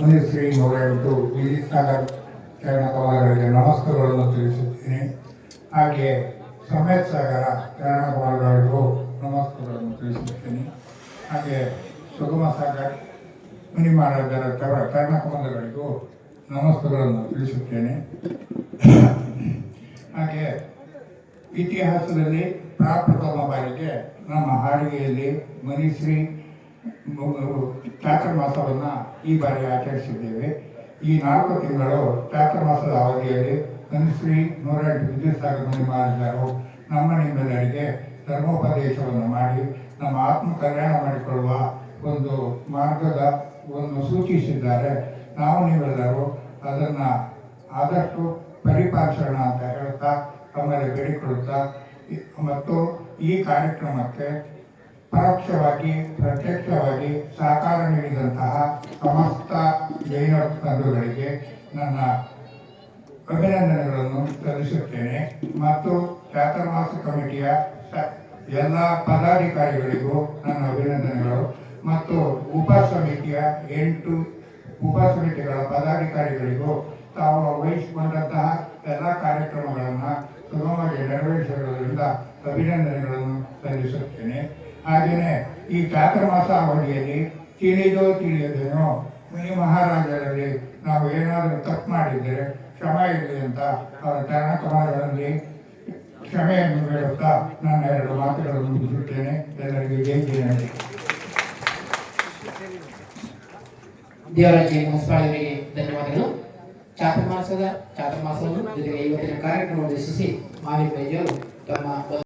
ಮುನಿಶ್ರೀ ನೂರ ಎಂಟು ಚರಣ ಕಮಲಗಳಿಗೆ ನಮಸ್ಕಾರಗಳನ್ನು ತಿಳಿಸುತ್ತೇನೆ. ಹಾಗೆ ಸಮೇತ್ ಸಾಗರ ಕಮಲಗಳಿಗೂ ನಮಸ್ಕಾರಗಳನ್ನು ತಿಳಿಸುತ್ತೇನೆ. ಹಾಗೆ ಸುಗಮ ಸಾಗರ್ ಮುನಿ ಮಹಾರಾಜರ ನಮಸ್ಕಾರಗಳನ್ನು ತಿಳಿಸುತ್ತೇನೆ. ಹಾಗೆ ಇತಿಹಾಸದಲ್ಲಿ ಪ್ರಾಪ್ರಥಮ ಬಾರಿಗೆ ನಮ್ಮ ಹಾಡಿಗೆಯಲ್ಲಿ ಮನಿಶ್ರೀ ಚಾತುರ್ಮಾಸವನ್ನು ಈ ಬಾರಿ ಆಚರಿಸಿದ್ದೇವೆ. ಈ ನಾಲ್ಕು ತಿಂಗಳು ಮಾಸದ ಅವಧಿಯಲ್ಲಿ ಶ್ರೀ ನೂರ ಎಂಟು ವಿದ್ಯುತ್ ಸಾಗರ ಮಾಡಿದರು ನಮ್ಮ ನಿಮ್ಮೆಲ್ಲರಿಗೆ ಧರ್ಮೋಪದೇಶವನ್ನು ಮಾಡಿ ನಮ್ಮ ಆತ್ಮ ಕಲ್ಯಾಣ ಮಾಡಿಕೊಳ್ಳುವ ಒಂದು ಮಾರ್ಗದ ಒಂದು ಸೂಚಿಸಿದ್ದಾರೆ. ನಾವು ನೀವೆಲ್ಲರೂ ಅದನ್ನು ಆದಷ್ಟು ಪರಿಪಾಲಿಸೋಣ ಅಂತ ಹೇಳ್ತಾ ತಮ್ಮಲ್ಲಿ ಬೇಡಿಕೊಳ್ಳುತ್ತಾ ಮತ್ತು ಈ ಕಾರ್ಯಕ್ರಮಕ್ಕೆ ಪರೋಕ್ಷವಾಗಿ, ಪ್ರತ್ಯಕ್ಷವಾಗಿ ಸಹಕಾರ ನೀಡಿದಂತಹ ಸಮಸ್ತ ಜೈನ ಬಂಧುಗಳಿಗೆ ನನ್ನ ಅಭಿನಂದನೆಗಳನ್ನು ಸಲ್ಲಿಸುತ್ತೇನೆ. ಮತ್ತು ಚಾತುರ್ಮಾಸ ಕಮಿಟಿಯ ಎಲ್ಲ ಪದಾಧಿಕಾರಿಗಳಿಗೂ ನನ್ನ ಅಭಿನಂದನೆಗಳು. ಮತ್ತು ಉಪ ಸಮಿತಿಯ ಎಂಟು ಉಪ ಸಮಿತಿಗಳ ಪದಾಧಿಕಾರಿಗಳಿಗೂ ತಾವು ವಹಿಸಿಕೊಂಡಂತಹ ಎಲ್ಲ ಕಾರ್ಯಕ್ರಮಗಳನ್ನು ಸುಗಮವಾಗಿ ನೆರವೇರಿಸಿರುವುದರಿಂದ ಅಭಿನಂದನೆಗಳನ್ನು ಸಲ್ಲಿಸುತ್ತೇನೆ ಹಾಗೆಯೇ ಈ ಚಾತುರ್ಮಾಸ ಅವಧಿಯಲ್ಲಿ ತಿಳಿದೋ ತಿಳಿಯದೇನೋ ಮುನಿ ಮಹಾರಾಜರಲ್ಲಿ ನಾವು ಏನಾದರೂ ತಪ್ಪು ಮಾಡಿದ್ದರೆ ಕ್ಷಮ ಇರಲಿ ಅಂತ ಅವರ ಚರಣಕುಮಾರರಲ್ಲಿ ಕ್ಷಮೆಯನ್ನು ಬೇಡುತ್ತಾ ನನ್ನ ಎರಡು ಮಾತುಗಳನ್ನು ಮುಗಿಸುತ್ತೇನೆ. ಎಲ್ಲರಿಗೂ ಜೈ ಜಯನಗರ ದೇವರಾಜಿ ಮುನ್ಸಿಪಾಲಿಟಿಗೆ ಧನ್ಯವಾದಗಳು. ಚಾತುರ್ಮಾಸದ ಚಾತುರ್ಮಾಸವನ್ನು ಜೊತೆಗೆ ಇವತ್ತಿನ ಕಾರ್ಯಕ್ರಮ ಉದ್ದೇಶಿಸಿ ಮಾವಿನ ಪೈಜಿಯವರು ತಮ್ಮ